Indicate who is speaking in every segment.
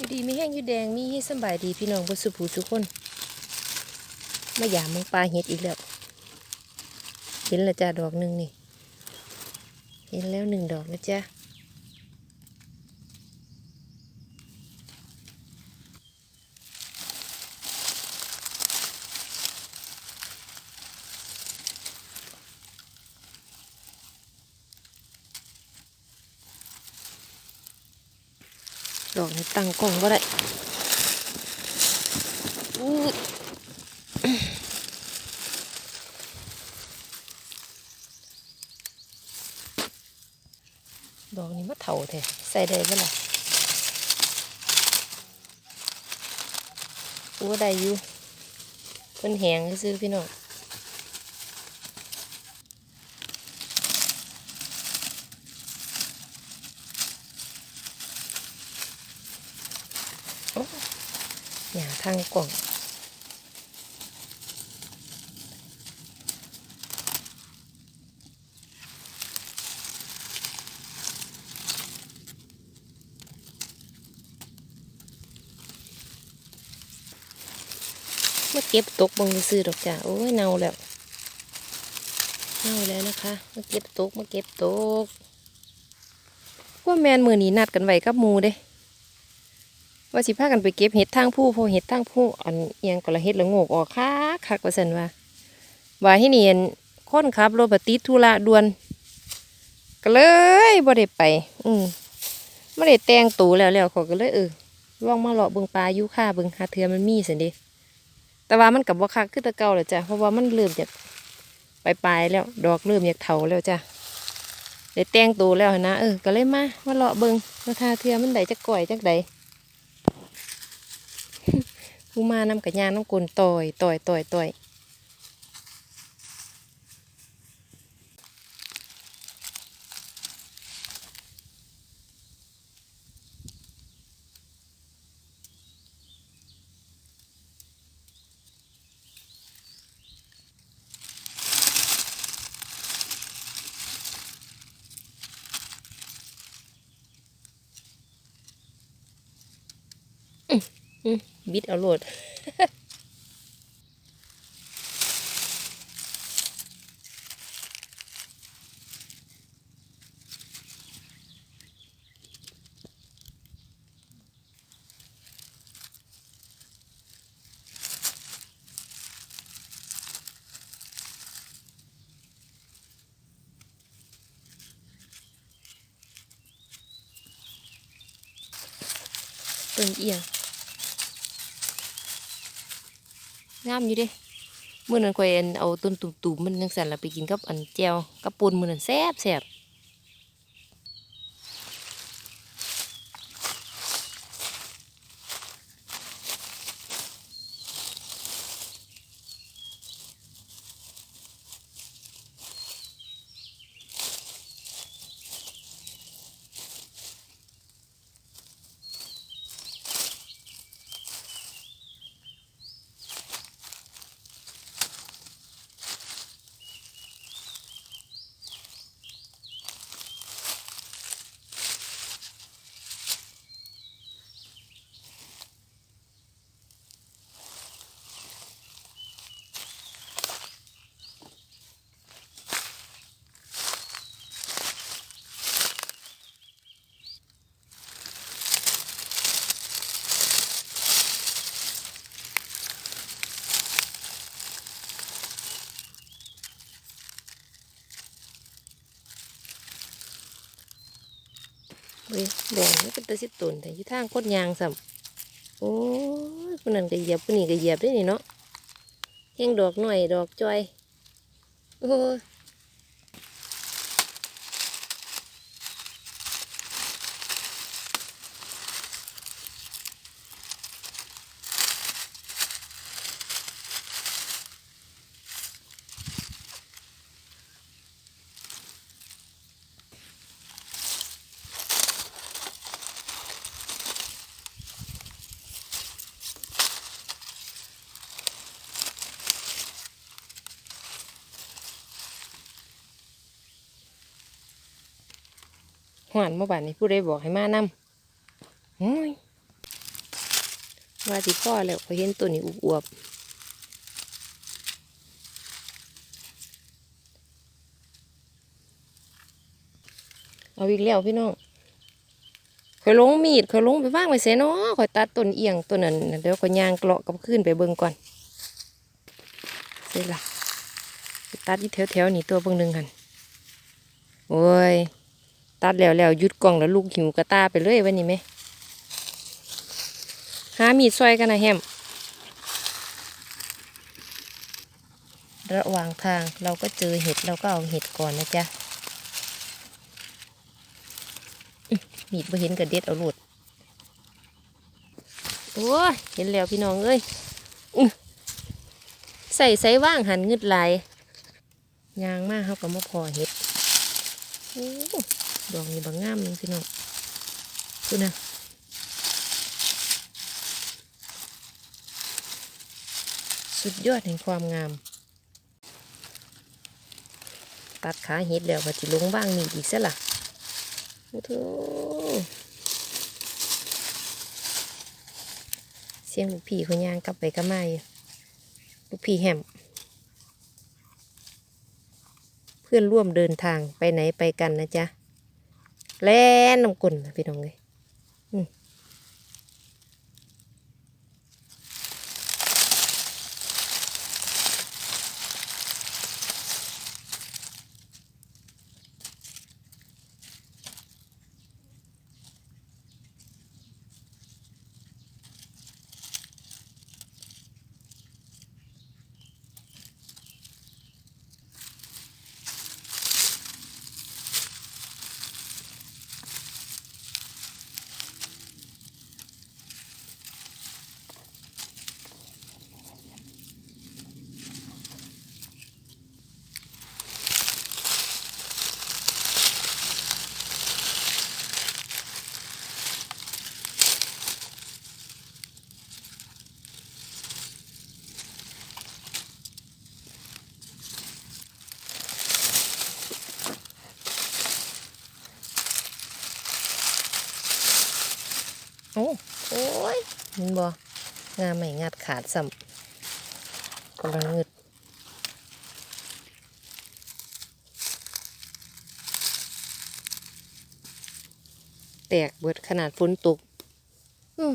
Speaker 1: อยู่ดีมีแห้งอยู่แดงมีให้สบายดีพี่น้องบนสุภูทุกคนมาหยามมังปลาเห็ดอีกแล้ว เห็นและจ้าดอกหนึ่งนี่ เห็นแล้วหนึ่งดอกนะจ๊ะ ดอกนี้ตั้งกล้องก็ได้ดอกนี้มาเถาแท้ใส่ได้บ่ล่ะอู้ได้อยู่เพิ่นแหงซื้อพี่น้อง หยา ทางกล่องมาเก็บตกบงซื้อดอกจ้าโอ้ยเน่าแล้วเน่าแล้วนะคะมาเก็บตกมาเก็บตกว่าแมนมือนี้นัดกันไว้กับมูเด้ ว่าสิพากันไปเก็บเห็ดทางผู้เพอเห็ดทางผู้อันเอียงก็ละเห็ดละโงกออกคักคักว่าสันว่าว่าให้เนียนคนขับรถบติดธุระด่วนก็เลยบ่ได้ไป อืมไม่ได้แต่งตัวแล้วแล้วเขาก็เลยเออล่องมาเลาะเบิงปลายู่ค่าเบิงหาเทือมันมีสินดิแต่ว่ามันกับบ่าคักคือตะเก่าแล้วจ้ะเพราะว่ามันเริ่มจากไปปลายแล้ว ดอกเริ่มอยากเถาแล้วจ้ะได้แต่งตัวแล้วนะเออก็เลยมามาเลาะเบิงว่าทาเทือมันไดจักก่อยจักใด ผู้มานำกับยางน้ำกลนต่อยต่อยต่อยต่อยอื้อ บิดเอาโหลดต้นเอียง งามอยู่เด้มื่อนั้นข่อยอันเอาต้นตุ่มๆมันจังสั่นละไปกินกับอันแจวกับปูนมื่อนั้นแซ่บแซ่บ เว้ยแดงนี่เป็นตะสิตุนแต่ยี่ทางโคตรยางสัมโอ้ยคนนั้นก็เหยียบคนนี้ก็เหยียบได้นี่เนาะแห้งดอกหน่อยดอกจอย โอ้ หวานเมื่อวานนี้ผู้ใดบอกให้มานำโอ้ยว่าสิพ่อแล้วพอเห็นตัวนี้อวบเอาอีกแล้วพี่น้องข่อยลงมีดข่อยลงไปว่างไปเสนาะข่อยตัดต้นเอียงตัวนั้นน่ะเดี๋ยวข่อยยางเกลาะกับขึ้นไปเบิ่งก่อนเสร็จละตัดที่แถวๆนี่ตัวเบิ่งหนึ่งกันโอ้ย ตัดแล้วแล้วหยุดกล่องแล้วลูกหิวกระตาไปเลยวันนี้ไหมหามีดซอยกันนะแฮมระหว่างทางเราก็เจอเห็ดเราก็เอาเห็ดก่อนนะจ๊ะอื้อมีดบ่เห็นกระเด็ดเอาหลุดโอ้ยเห็นแล้วพี่น้องเอ้ยใส่ใส่ว่างหันงึดไหลยางมากเขาก็มาพอเห็ดโอ้ ดอกนี้บางงามนึงพี่น้องดูนะสุดยอดแห่งความงาม ตัดขาเห็ดแล้วก็จะลงบ้างมีอีกซะล่ะโอ้โหเสียงลูกพี่เขาย่างกลับไปกลับมาอยู่ลูกพี่แฮมเพื่อนร่วมเดินทางไปไหนไปกันนะจ๊ะ แล่นน้ำกลนนพี่น้องเลย โอ้โอ้ยเห็นบ่งาใหม่งัดขาดสัมกำลังงึดแตกเบิดขนาดฝนตก อืม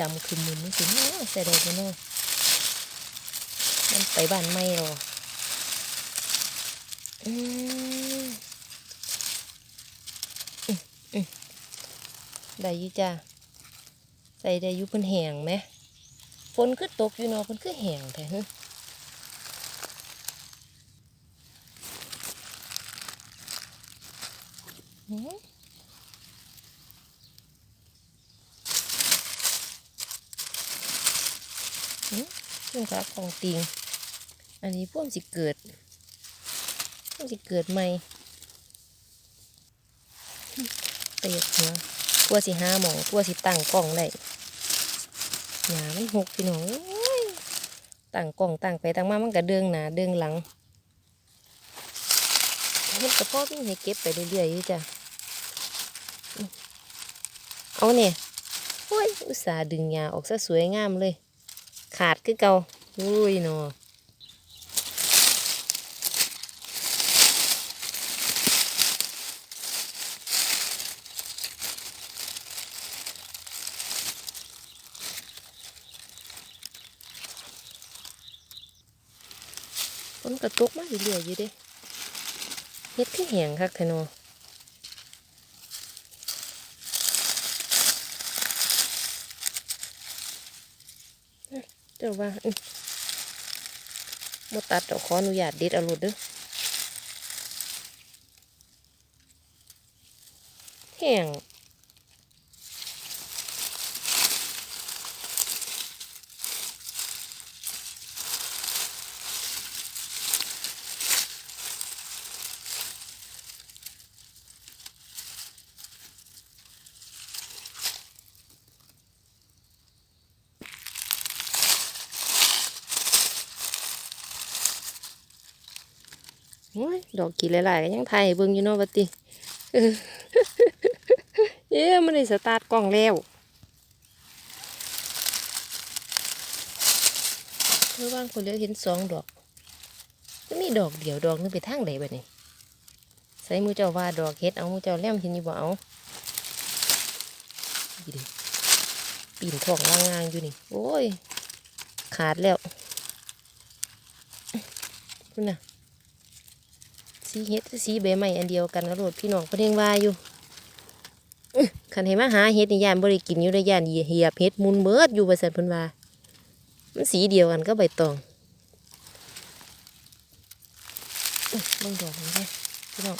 Speaker 1: ดำคือมึนสิเนาะใส่ได้บ่เนาะมันไปบ้านไม่หรออืมอืมได้ยี่จ้าใส่ได้ยุเพิ่นแห้งไหมฝนคือตกอยู่เนาะเพิ่นคือแห้งแท้หึหือ ซึ่งขาของติง อันนี้พ่วมสิเกิดพ่วมสิเกิดใหม่เตะหัวกลัวสิห้าหมองกลัวสิตั้งกล้องได้หนาไม่หกพี่น้องตั้งกล้องตั้งไปตั้งมามันก็เดืองหนาเดืองหลังเห็นกระเพาะพี่ให้เก็บไปเรื่อยๆอยู่จ้ะเอาเนี่ยโอ้ยอุตส่าห์ดึงยาออกซะสวยงามเลย ขาดคือเกาอุ้ยเนาะฝนกระตุกมาเรื่อยๆอยู่เด้เฮ็ดคือแหงคักแท้เนาะ จ้าว่าอื้อบ่ตัดดอกขออนุญาตเด็ดเอาโลดเด้อแห้ง ดอกกี่หลายๆก็ยังถ่ายเบิ่งอยู่เนาะบัดติเออเย้มันได้สตาร์ทกล้องแล้วเมื่อวานคนเลี้ยวเห็นสองดอกก็มีดอกเดียวดอกนึงไปทางไหนบัดนี้ใส่มือเจ้าว่าดอกเฮ็ดเอามือเจ้าแล่มเห็นอยู่บ่เอาปีนท้องล่างๆอยู่นี่ โอ้ย ขาดแล้วคุณน่ะ สีเฮ็ดสีใบไม้อันเดียวกันกระโดดพี่น้องเพนเองว่าอยู่ขันให้มาหาเฮ็ดนี่ย่านบริกินอยู่ในย่านเหียบเฮ็ดมุนเบิดอยู่บริษัทเพิ่นว่ามันสีเดียวกันก็ใบตองอื้อเบิ่งดอกนี่เด้อพี่น้อง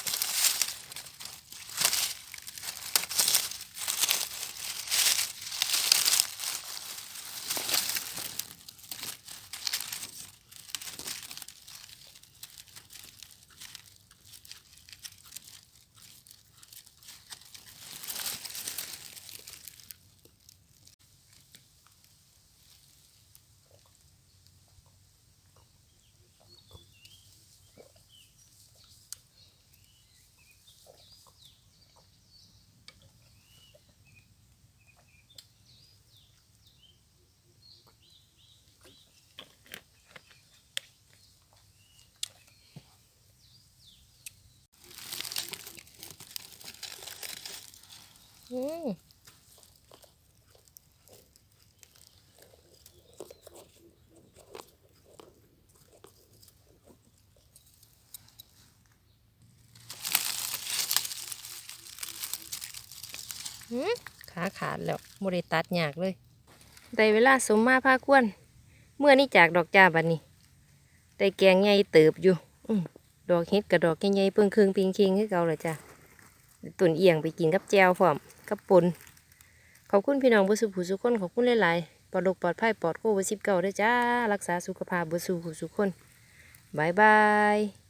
Speaker 1: อืมหืมขาขาดแล้วบ่ได้ตัดยากเลยได้เวลาสมมาพากวน เมื่อนี้จากดอกจ้าบัดนี้ได้แกงใหญ่เติบอยู่อืดอกเฮ็ดกับดอกใหญ่ๆเพิ่งครึ่งปิงคิงคือเกาเลยจ้ะตุนเอียงไปกินกับแจวพร้อม กับปนขอบคุณพี่น้องบุสุผู้สุคนขอบคุณหลายๆปลอดโรคปลอดภัยปลอดโควิดสิบเก้าด้วยจ้า รักษาสุขภาพบุสุผู้สุคนบายบาย